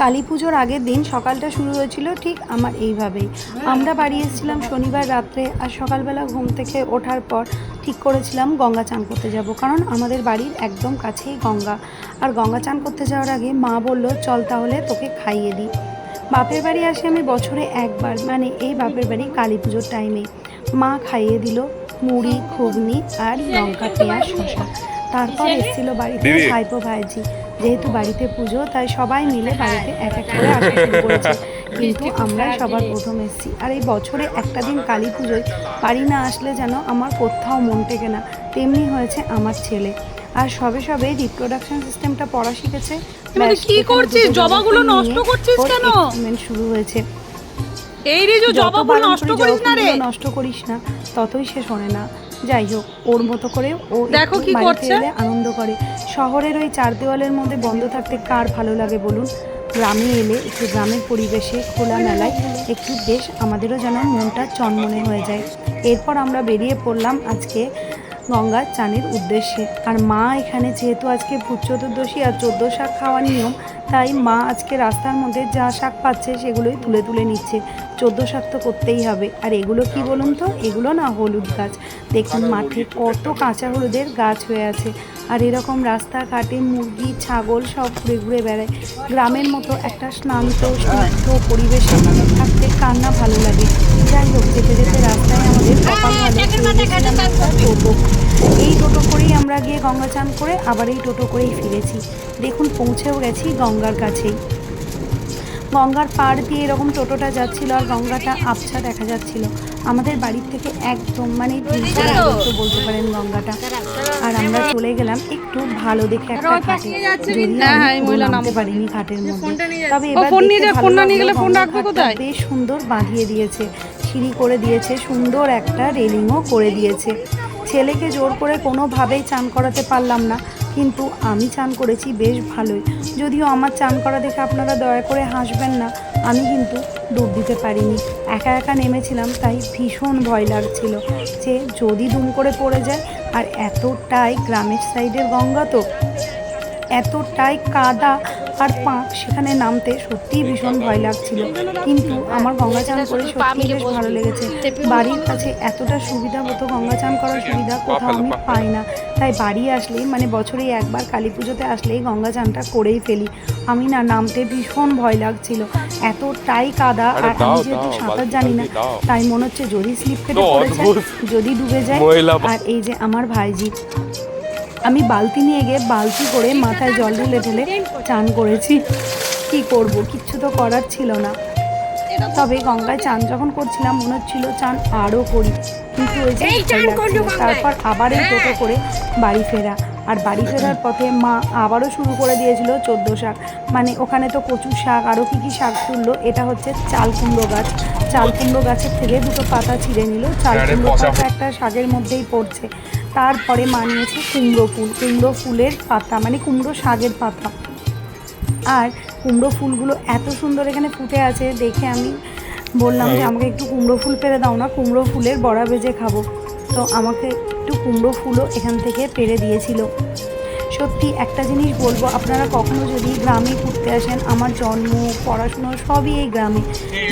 কালী পুজোর আগের দিন সকালটা শুরু হয়েছিল ঠিক আমার এইভাবেই। আমরা বাড়ি এসেছিলাম শনিবার রাত্রে আর সকালবেলা ঘুম থেকে ওঠার পর ঠিক করেছিলাম গঙ্গা চান করতে যাব কারণ আমাদের বাড়ির একদম কাছেই গঙ্গা। আর গঙ্গা চান করতে যাওয়ার আগে মা বলল চল তাহলে তোকে খাইয়ে দিই। বাপের বাড়ি আসি আমি বছরে একবার মানে এই বাপের বাড়ি কালী পুজোর টাইমে মা খাইয়ে দিল মুড়ি ঘুগনি আর লঙ্কা পেঁয়াজ শশা তারপর এসেছিল বাড়িতে দিদি। ভাইপো ভাইজি। যেহেতু বাড়িতে পুজো তাই সবাই মিলে বাড়িতে এক এক করে আসা শুরু করেছে। কিন্তু আমরা সবার প্রথম এসেছি। আর এই বছরে একটা দিন কালী পুজোয় বাড়ি না আসলে যেন আমার কোথাও মন টেকে না। তেমনি হয়েছে আমার ছেলে। আর সবে সবে রিপ্রোডাকশন সিস্টেমটা পড়া শিখেছে। মানে কি করছিস? জবাগুলো নষ্ট করছিস কেন? শুরু হয়েছে। এই রে জবাগুলো নষ্ট করিস না রে। নষ্ট করিস না ততই সে শোনে না। যাই হোক ওর মতো করে ও দেখো কি করছে। আনন্দ করে। শহরের ওই চার দেওয়ালের মধ্যে বন্ধ থাকতে কার ভালো লাগে বলুন? গ্রামে এলে একটু গ্রামের পরিবেশে খোলা মেলায় একটু বেশ আমাদেরও যেন মনটা চনমনে হয়ে যায়। এরপর আমরা বেরিয়ে পড়লাম আজকে গঙ্গার চানের উদ্দেশ্যে। আর মা এখানে যেহেতু আজকে ভূত চতুর্দশী আর চোদ্দ শাক খাওয়ার নিয়ম তাই মা আজকে রাস্তার মধ্যে যা শাক পাচ্ছে সেগুলোই তুলে তুলে নিচ্ছে। চোদ্দ শাক তো করতেই হবে। আর এগুলো কি বলুন তো? এগুলো না হলুদ গাছ। দেখুন মাঠে কত কাঁচা হলুদের গাছ হয়ে আছে। আর এরকম রাস্তাঘাটে মুরগি ছাগল সব ঘুরে ঘুরে বেড়ায়। গ্রামের মতো একটা স্নান্ত স্নিগ্ধ পরিবেশে থাকতে কান্না ভালো লাগে? যাই হোক যেতে যেতে রাস্তায় আমাদের কপাল ভালো পেয়ে গেছিলাম একটা টোটো। এই টোটো করেই আমরা গিয়ে গঙ্গা চান করে আবার এই টোটো করেই ফিরেছি। দেখুন পৌঁছেও গেছি গঙ্গার কাছেই। গঙ্গার পাড় দিয়ে এরকম টোটোটা যাচ্ছিল আর গঙ্গাটা আবছা দেখা যাচ্ছিল। আমাদের বাড়ির থেকে একদম মানে বলতে পারেন গঙ্গাটা। আর আমরা চলে গেলাম একটু ভালো দেখে একটা ঘাটে। যদিও হ্যাঁ, হ্যাঁ, নামতে পারিনি ঘাটের মধ্যে। তবে এবার? বেশ সুন্দর বাঁধিয়ে দিয়েছে। সিঁড়ি করে দিয়েছে, সুন্দর একটা রেলিংও করে দিয়েছে। ছেলেকে জোর করে কোনোভাবেই চান করাতে পারলাম না, কিন্তু আমি চান করেছি বেশ ভালোই। যদিও আমার চান করা দেখে আপনারা দয়া করে হাসবেন না, আমি কিন্তু ডুব দিতে পারিনি। একা একা নেমেছিলাম, তাই ভীষণ ভয় লাগছিল যে যদি দুম করে পড়ে যায়, আর এতটাই গ্রামের সাইডের গঙ্গা তো, এতটাই কাদা আর পাঁক সেখানে নামতে সত্যিই ভীষণ ভয় লাগছিল। কিন্তু আমার গঙ্গা চান করে সত্যি বেশ ভালো লেগেছে। বাড়ির কাছে এতটা সুবিধা হতো গঙ্গা চান করার সুবিধা কোথাও আমি পাই না। তাই বাড়ি আসলেই মানে বছরে একবার কালী পুজোতে আসলেই গঙ্গা চানটা করেই ফেলি। আমি না নামতে ভীষণ ভয় লাগছিল। এতটাই কাদা আর আমি যেহেতু সাঁতার জানি না তাই মনে হচ্ছে যদি স্লিপ কেটে তো পড়ে যায় যদি ডুবে যায় আর এই যে আমার ভাইজি। আমি বালতি নিয়ে গিয়ে বালতি করে মাথায় জল ঢেলে ঢেলে চান করেছি। কি করব? কিচ্ছু তো করার ছিল না। তবে গঙ্গায় চান যখন করছিলাম মনে হচ্ছিল চান আরও করি। কিন্তু ওই যে তারপর আবার এই টোটো করে বাড়ি ফেরা। আর বাড়ি ফেরার পথে মা আবারও শুরু করে দিয়েছিল চোদ্দ শাক। মানে ওখানে তো কচু শাক আরও কী কী শাক তুললো এটা হচ্ছে চাল কুমড়ো গাছ। চাল কুমড়ো গাছের থেকে দুটো পাতা ছিঁড়ে নিল। চাল কুমড়ো পাতা একটা শাকের মধ্যেই পড়ছে। তারপরে মানিয়েছে কুমড়ো ফুল। কুমড়ো ফুলের পাতা মানে কুমড়ো শাকের পাতা। আর কুমড়ো ফুলগুলো এত সুন্দর এখানে ফুটে আছে দেখে আমি বললাম যে আমাকে একটু কুমড়ো ফুল পেরে দাও না কুমড়ো ফুলের বড়া ভেজে খাব। তো আমাকে একটু কুমড়ো ফুলও এখান থেকে পেরে দিয়েছিল। সত্যি একটা জিনিস বলব আপনারা কখনো যদি গ্রামে ঘুরতে আসেন আমার জন্ম পড়াশুনো সবই এই গ্রামে।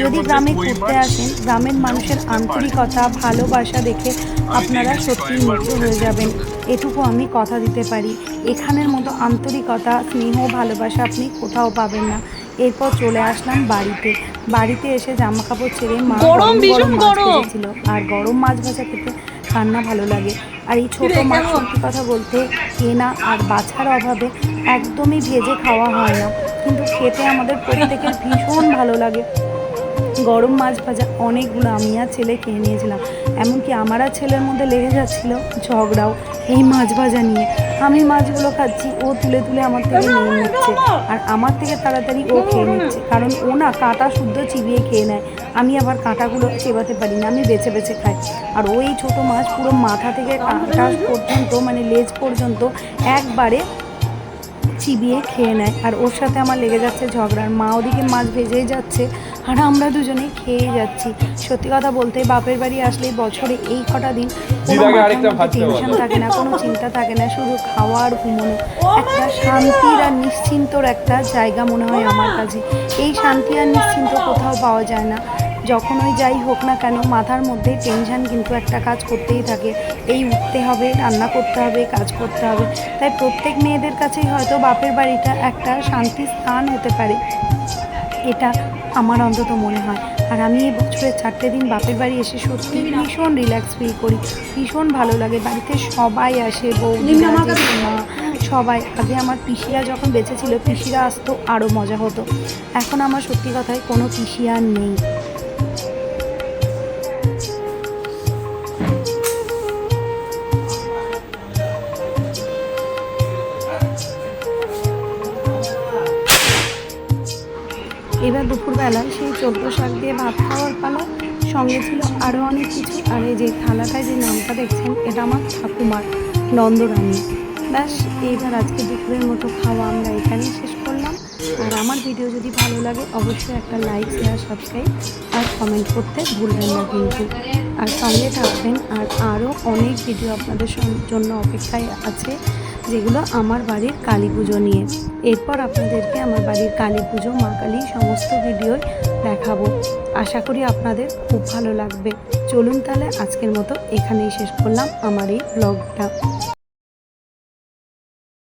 যদি গ্রামে ঘুরতে আসেন গ্রামের মানুষের আন্তরিকতা ভালোবাসা দেখে আপনারা সত্যি মুগ্ধ হয়ে যাবেন। এটুকু আমি কথা দিতে পারি। এখানের মতো আন্তরিকতা স্নেহ ভালোবাসা আপনি কোথাও পাবেন না। এরপর চলে আসলাম বাড়িতে। বাড়িতে এসে জামা কাপড় ছেড়ে মা গরম, ভীষণ মাছ গরম। ভেজেছিল আর গরম মাছ ভাজা খেতে রান্না ভালো লাগে। আর এই ছোটো মাছ? সত্যি কথা বলতে? কেনা আর বাছার অভাবে একদমই ভেজে খাওয়া হয় না। কিন্তু খেতে আমাদের প্রত্যেকের ভীষণ ভালো লাগে। গরম মাছ ভাজা অনেকগুলো আমি আর ছেলে খেয়ে নিয়েছিলাম। এমনকি আমার আর ছেলের মধ্যে লেগে যাচ্ছিল ঝগড়াও এই মাছ ভাজা নিয়ে। আমি মাছগুলো খাচ্ছি, ও তুলে তুলে আমার থেকে নিয়ে নিচ্ছে আর আমার থেকে তাড়াতাড়ি ও খেয়ে নিচ্ছে। কারণ ও না কাঁটা শুদ্ধ চিবিয়ে খেয়ে নেয়। আমি আবার কাঁটাগুলো চেবাতে পারি না, আমি বেছে বেছে খাই। আর ওই ছোট মাছ পুরো মাথা থেকে কাঁটা পর্যন্ত মানে লেজ পর্যন্ত একবারে চিবিয়ে খেয়ে নেয়। আর ওর সাথে আমার লেগে যাচ্ছে ঝগড়ার মা ওদিকে মাছ ভেজেই যাচ্ছে। আর আমরা দুজনেই খেয়েই যাচ্ছি। সত্যি কথা বলতে বাপের বাড়ি আসলেই বছরে এই কটা দিন কোনো টেনশন থাকে না কোনো চিন্তা থাকে না শুধু খাওয়ার ঘুমোনো। একটা শান্তির আর নিশ্চিন্তর একটা জায়গা মনে হয় আমার কাছে। এই শান্তি আর নিশ্চিন্ত কোথাও পাওয়া যায় না। যখন ওই যাই হোক না কেন মাথার মধ্যে টেনশন কিন্তু একটা কাজ করতেই থাকে। এই উঠতে হবে রান্না করতে হবে কাজ করতে হবে। তাই প্রত্যেক মেয়েদের কাছেই হয়তো বাপের বাড়িটা একটা শান্তির স্থান হতে পারে। এটা আমার অন্তত মনে হয়। আর আমি এই বছরের চারটে দিন বাপের বাড়ি এসে সত্যি ভীষণ রিল্যাক্স ফিল করি। ভীষণ ভালো লাগে। বাড়িতে সবাই আসে বৌদিরা জেঠিমা সবাই। আগে আমার পিসিরা যখন বেঁচে ছিল পিসিরা আসতো আরও মজা হতো। এখন আমার সত্যি কথায় কোনো পিসি আর নেই। এবার দুপুরবেলায় সেই চোদ্দ শাক দিয়ে ভাত খাওয়ার পালা। সঙ্গে ছিল আরও অনেক কিছু। আর এই যে থালাটায় যে নামটা দেখছেন, এটা আমার ঠাকুমার নন্দরানী। ব্যাস, এইবার আজকে দুপুরের মতো খাওয়া আমরা এখানেই শেষ করলাম। আর আমার ভিডিও যদি ভালো লাগে, অবশ্যই একটা লাইক শেয়ার সাবস্ক্রাইব আর কমেন্ট করতে ভুলবেন না কিন্তু। আর সঙ্গে থাকবেন, আর আরও অনেক ভিডিও আপনাদের জন্য অপেক্ষায় আছে। যেগুলো আমার বাড়ির কালী পুজো নিয়ে। এরপর আপনাদেরকে আমার বাড়ির কালী পুজো, মা কালী সমস্ত ভিডিওই দেখাবো। আশা করি আপনাদের খুব ভালো লাগবে। চলুন তাহলে আজকের মতো এখানেই শেষ করলাম আমার এই ব্লগটা।